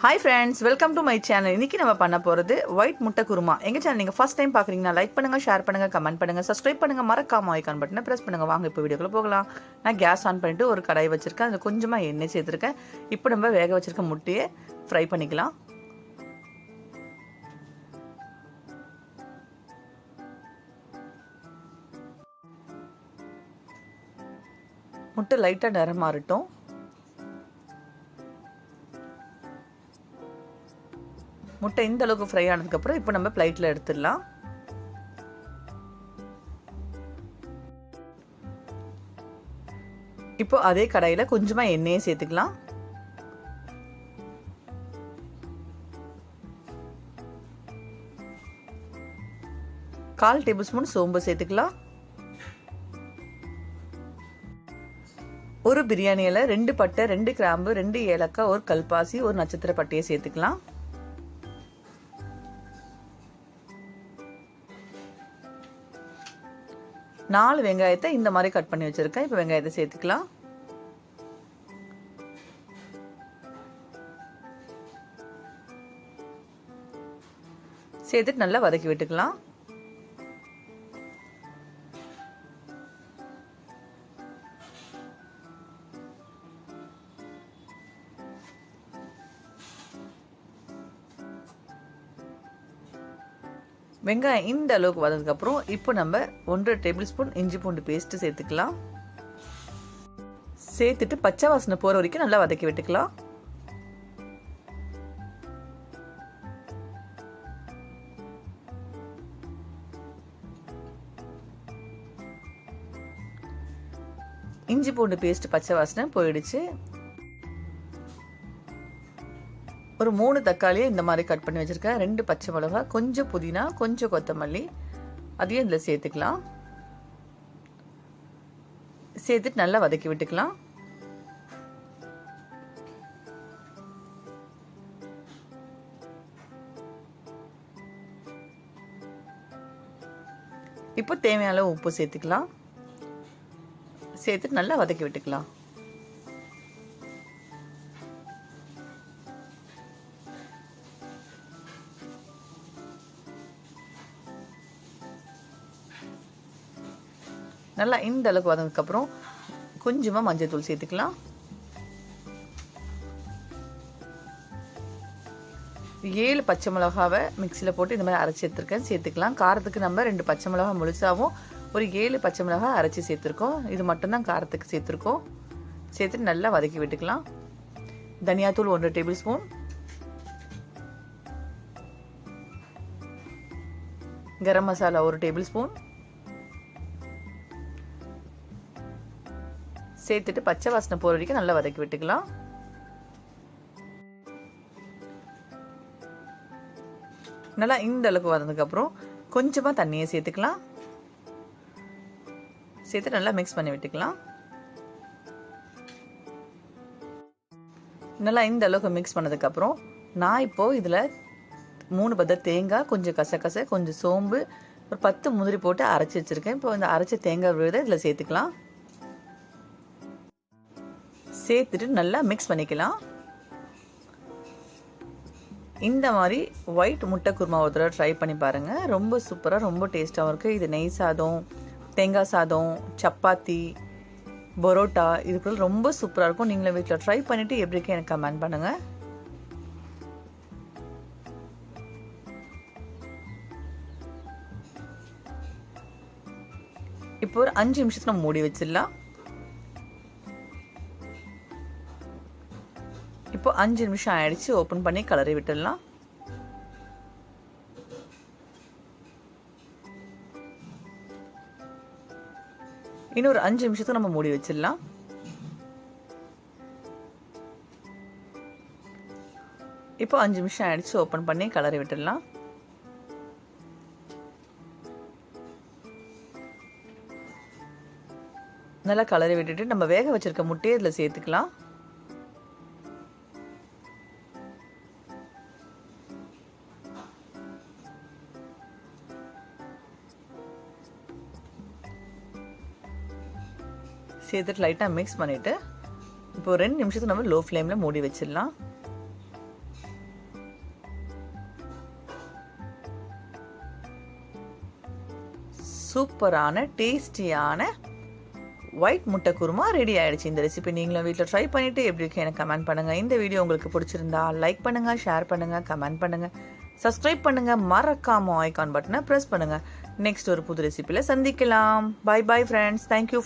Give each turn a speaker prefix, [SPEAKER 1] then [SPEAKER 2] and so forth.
[SPEAKER 1] Hi friends welcome to my channel இன்றைக்கி நம்ம பண்ண போகிறது ஒயிட் முட்டை குருமா. எங்கள் சேனல் நீங்கள் ஃபஸ்ட் டைம் பார்க்குறீங்கன்னா லைக் பண்ணுங்கள் ஷேர் பண்ணுங்கள் கமெண்ட் பண்ணுங்கள் சப்ஸ்கிரைப் பண்ணுங்கள் மறக்காம ஐக்கான் பட்டனை ப்ரெஸ் பண்ணுங்கள் வாங்க இப்போ வீடியோக்குள்ளே போகலாம். நான் கேஸ் ஆன் பண்ணிட்டு ஒரு கடாய் வச்சுருக்கேன். அதில் கொஞ்சமாக எண்ணெய் சேர்த்துருக்கேன். இப்போ நம்ம வேக வச்சுருக்க முட்டையை ஃப்ரை பண்ணிக்கலாம். முட்டை லைட்டாக நிறம் மாறட்டும் முட்டை இந்த அளவுக்கு ஃப்ரை ஆனதுக்கப்புறம் இப்போ நம்ம பிளைட்டில் எடுத்துடலாம். இப்போ அதே கடாயில் கொஞ்சமாக எண்ணெயை சேர்த்துக்கலாம். கால் டேபிள் ஸ்பூன் சோம்பு சேர்த்துக்கலாம். ஒரு பிரியாணியில் ரெண்டு பட்டை ரெண்டு கிராம்பு ரெண்டு ஏலக்காய் ஒரு கல்பாசி ஒரு நட்சத்திர பட்டையை சேர்த்துக்கலாம். நாலு வெங்காயத்தை இந்த மாதிரி கட் பண்ணி வச்சுருக்கேன். இப்போ வெங்காயத்தை சேர்த்துக்கலாம். சேர்த்துட்டு நல்லா வதக்கி விட்டுக்கலாம். வெங்காயம் இந்த அளவுக்கு வந்ததுக்கப்புறம் இப்போ நம்ம ஒன்றரை டேபிள் ஸ்பூன் இஞ்சி பூண்டு பேஸ்ட்டு சேர்த்துக்கலாம். சேர்த்துட்டு பச்சை வாசனை போகிற வரைக்கும் நல்லா வதக்கி விட்டுக்கலாம். இஞ்சி பூண்டு பேஸ்ட் பச்சை வாசனை போயிடுச்சு. ஒரு மூணு தக்காளியை இந்த மாதிரி கட் பண்ணி வச்சுருக்கேன். ரெண்டு பச்சை மிளகா கொஞ்சம் புதினா கொஞ்சம் கொத்தமல்லி. அதையும் இதில் சேர்த்துக்கலாம். சேர்த்துட்டு நல்லா வதக்கி விட்டுக்கலாம். இப்போ தேவையான உப்பு சேர்த்துக்கலாம். சேர்த்துட்டு நல்லா வதக்கி விட்டுக்கலாம். நல்லா இந்த அளவுக்கு வதங்கதுக்கப்புறம் கொஞ்சமாக மஞ்சள் தூள் சேர்த்துக்கலாம். ஏழு பச்சை மிளகாவை மிக்சியில் போட்டு இந்த மாதிரி அரைச்சி எடுத்துருக்கேன். சேர்த்துக்கலாம். காரத்துக்கு நம்ம ரெண்டு பச்சை மிளகா முழுசாகவும் ஒரு ஏழு பச்சை மிளகா அரைச்சி சேர்த்துருக்கோம். இது மட்டும்தான் காரத்துக்கு சேர்த்துருக்கோம். சேர்த்துட்டு நல்லா வதக்கி விட்டுக்கலாம். தனியாத்தூள் ஒன்று டேபிள் ஸ்பூன். கரம் மசாலா ஒரு டேபிள் ஸ்பூன். சேர்த்துட்டு பச்சை வாசனை போகிற வரைக்கும் நல்லா வதக்கி விட்டுக்கலாம். நல்லா இந்த அளவுக்கு வந்ததுக்கப்புறம் கொஞ்சமாக தண்ணியை சேர்த்துக்கலாம். சேர்த்து நல்லா மிக்ஸ் பண்ணி விட்டுக்கலாம். நல்லா இந்த அளவுக்கு மிக்ஸ் பண்ணதுக்கப்புறம் நான் இப்போது இதில் மூணு பத்த தேங்காய் கொஞ்சம் கசகச கொஞ்சம் சோம்பு ஒரு பத்து முந்திரி போட்டு அரைச்சி வச்சுருக்கேன். இப்போ இந்த அரைச்ச தேங்காய் விழுத இதில் சேர்த்துக்கலாம். சேர்த்துட்டு நல்லா மிக்ஸ் பண்ணிக்கலாம். இந்த மாதிரி ஒயிட் முட்டை குருமா ஒரு தடவை ட்ரை பண்ணி பாருங்கள் ரொம்ப சூப்பராக ரொம்ப டேஸ்ட்டாகவும் இருக்குது இது நெய் சாதம் தேங்காய் சாதம் சப்பாத்தி பரோட்டா இதுக்குள்ள ரொம்ப சூப்பராக இருக்கும். நீங்களும் வீட்டில் ட்ரை பண்ணிவிட்டு எப்படி இருக்கு எனக்கு கமெண்ட் பண்ணுங்கள் இப்போ ஒரு அஞ்சு நிமிஷத்தில் மூடி வச்சிடலாம். இப்போ அஞ்சு நிமிஷம் ஆயிடுச்சு ஓப்பன் பண்ணி கலரி விட்டுடலாம். இன்னும் ஒரு அஞ்சு நிமிஷத்துக்கு நம்ம மூடி வச்சிடலாம். இப்போ அஞ்சு நிமிஷம் ஆயிடுச்சு ஓப்பன் பண்ணி கலரி விட்டுடலாம். நல்லா கலரி விட்டுட்டு நம்ம வேக வச்சிருக்க முட்டையை இதில் சேர்த்துக்கலாம். சேர்த்துட்டு லைட்டாக மிக்ஸ் பண்ணிவிட்டு இப்போ ரெண்டு நிமிஷத்துக்கு நம்ம லோ ஃப்ளேமில் மூடி வச்சிடலாம். சூப்பரான டேஸ்டியான ஒயிட் முட்டை குருமா ரெடி ஆகிடுச்சு இந்த ரெசிபி நீங்களும் வீட்டில் ட்ரை பண்ணிவிட்டு எப்படி இருக்கு எனக்கு கமெண்ட் பண்ணுங்கள் இந்த வீடியோ உங்களுக்கு பிடிச்சிருந்தா லைக் பண்ணுங்கள் ஷேர் பண்ணுங்கள் கமெண்ட் பண்ணுங்கள் சப்ஸ்கிரைப் பண்ணுங்கள் மறக்காமல் ஐக்கான் பட்டனை ப்ரெஸ் பண்ணுங்கள் நெக்ஸ்ட் ஒரு புது ரெசிப்பியில் சந்திக்கலாம். Bye bye friends thank you for